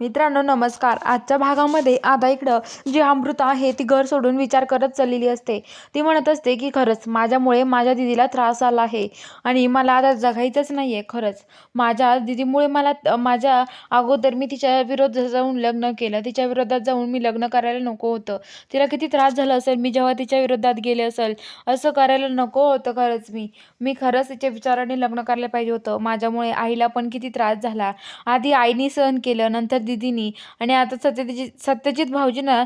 मित्रांनो नमस्कार. आजच्या भागामध्ये आता इकडं जी अमृता आहे ती घर सोडून विचार करत चाललेली असते. ती म्हणत असते की खरंच माझ्यामुळे माझ्या दिदीला त्रास आला आहे आणि मला आता जगायचंच नाही आहे खरंच. माझ्या दिदीमुळे मला माझ्या अगोदर मी तिच्या विरोधात जाऊन लग्न केलं. तिच्या विरोधात जाऊन मी लग्न करायला नको होतं. तिला किती त्रास झाला असेल? मी जेव्हा तिच्या विरोधात गेले असेल असं करायला नको होतं खरंच मी. मी खरंच तिच्या विचाराने लग्न करायला पाहिजे होतं. माझ्यामुळे आईला पण किती त्रास झाला. आधी आईने सहन केलं नंतर दिदीनी. आणि आता सत्यजित सत्यजित भाऊजींना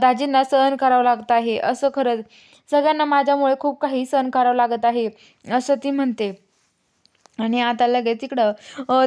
दाजींना सहन करावं लागत आहे. असं खरंच सगळ्यांना माझ्यामुळे खूप काही सहन करावं लागत आहे. असं ती म्हणते. आणि आता लगेच इकडं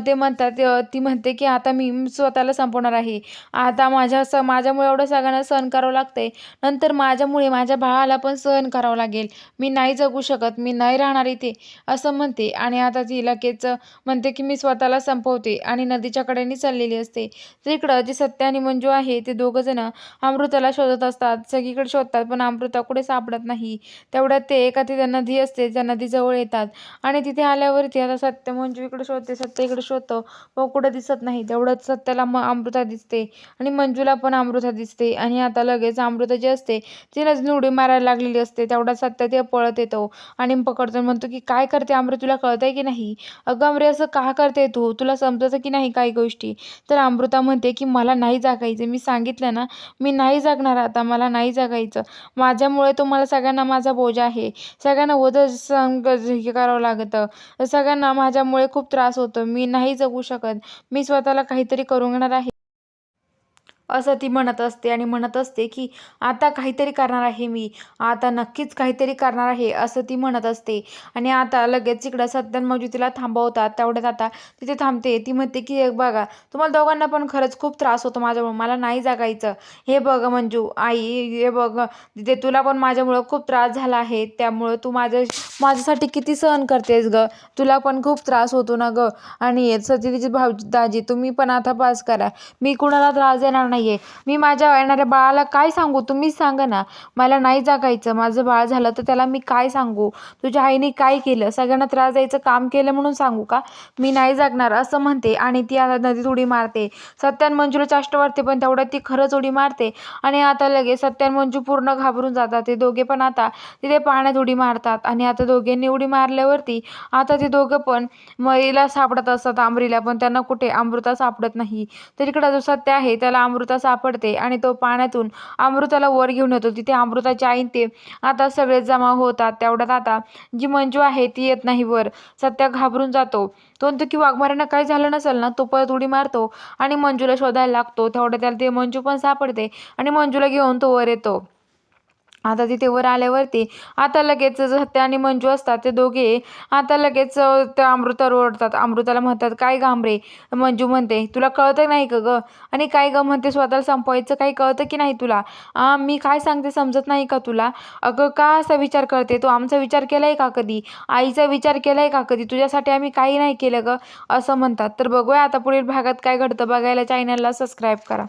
ते म्हणतात ती म्हणते की आता मी स्वतःला संपवणार आहे. आता माझ्या स माझ्यामुळे एवढं सगळ्यांना सहन करावं लागतंय. नंतर माझ्यामुळे माझ्या भावाला पण सहन करावं लागेल. मी नाही जगू शकत मी नाही राहणार इथे असं म्हणते. आणि आता ती लगेच म्हणते की मी स्वतःला संपवते आणि नदीच्या कडेने चाललेली असते. तर इकडं जे सत्य आणि मंजू आहे ते दोघं जण अमृताला शोधत असतात. सगळीकडे शोधतात पण अमृता कुठे सापडत नाही. तेवढ्यात ते एका तिथे नदी असते त्या नदीजवळ येतात. आणि तिथे आल्यावरती आता सत्य मंजू इकडे शोधते सत्य इकडे शोधतं. पण कुठं दिसत नाही तेवढंच सत्याला मग अमृता दिसते. आणि मंजूला पण अमृता दिसते. आणि आता लगेच अमृता जी असते ती नदीने उडी मारायला लागलेली असते. तेवढा सत्य ते पळत येतो. आणि पकडतो म्हणतो की काय करते अमृत? तुला कळतंय की नाही? अगं अमरे असं का करते तू? तुला समजतं की नाही काही गोष्टी? तर अमृता म्हणते की मला नाही जागायचं. मी सांगितलं ना मी नाही जागणार आता. मला नाही जागायचं. माझ्यामुळे तुम्हाला सगळ्यांना माझा बोजा आहे. सगळ्यांना ओझं संग हे करावं लागतं. सगळ्यांना माझ्यामुळे खूप त्रास होतो मी नाही जगू शकत. मी स्वतःला काहीतरी करून घेणार आहे. असं ती म्हणत असते आणि म्हणत असते की आता काहीतरी करणार आहे मी. आता नक्कीच काहीतरी करणार आहे असं ती म्हणत असते. आणि आता लगेच इकडं सत्यन मौजी तिला थांबवतात तेवढ्यात आता तिथे थांबते. ती म्हणते की एक बघा तुम्हाला दोघांना पण खरंच खूप त्रास होतो माझ्यामुळे. मला नाही जगायचं. हे बघ मंजू आई हे बघ. तिथे तुला पण माझ्यामुळं खूप त्रास झाला आहे. त्यामुळं तू माझ्या माझ्यासाठी किती सहन करतेस गं? तुला पण खूप त्रास होतो ना गं? आणि सत्यजित भाऊ दाजी तुम्ही पण आता पास करा. मी कुणाला त्रास देणार नाही आहे मी माझ्या येणाऱ्या बाळाला काय सांगू? तुम्हीच सांगा ना. मला नाही जागायचं. माझं बाळ झालं तर त्याला मी काय सांगू? तुझ्या आईने काय केलं? सगळ्यांना त्रास द्यायचं काम केलं म्हणून सांगू का? मी नाही जागणार असं म्हणते. आणि ती आता नदीत उडी मारते. सत्यान मंजूला चाष्ट वाटते पण तेवढ्यात ती खरंच उडी मारते. आणि आता लगेच सत्यान मंजू पूर्ण घाबरून जातात. ते दोघे पण आता तिथे पाण्यात उडी मारतात. आणि आता दोघांनी उडी मारल्यावरती आता ते दोघं पण मरीला सापडत असतात आंबरीला पण त्यांना कुठे? अमृता सापडत नाही. तर इकडं जो सत्य आहे त्याला अमृता सापडते आणि तो पाण्यातून अमृताला वर घेऊन येतो. तिथे अमृताची आई ते आता सगळे जमा होतात. तेवढ्यात आता जी मंजू आहे ती येत नाही वर. सत्या घाबरून जातो. तो म्हणतो की वाघमाऱ्यांना काय झालं नसेल ना तो परत उडी मारतो आणि मंजूला शोधायला लागतो. तेवढ्या त्याला ते मंजू पण सापडते आणि मंजूला घेऊन तो वर येतो. आता तिथे वर आल्यावरती आता लगेच सत्य आणि मंजू असतात ते दोघे आता लगेच त्या अमृतावर ओरडतात अमृताला म्हणतात काय घाबरे मंजू म्हणते तुला कळतं नाही का ग. आणि काय ग? म्हणते स्वतःला संपवायचं काही कळतं की नाही तुला? आ, मी काय सांगते समजत नाही का तुला? अगं का असा विचार करते? तू आमचा विचार केला आहे का कधी? आईचा विचार केला आहे का कधी? तुझ्यासाठी आम्ही काही नाही केलं ग. असं म्हणतात. तर बघूया आता पुढील भागात काय घडतं. बघायला चॅनलला सबस्क्राईब करा.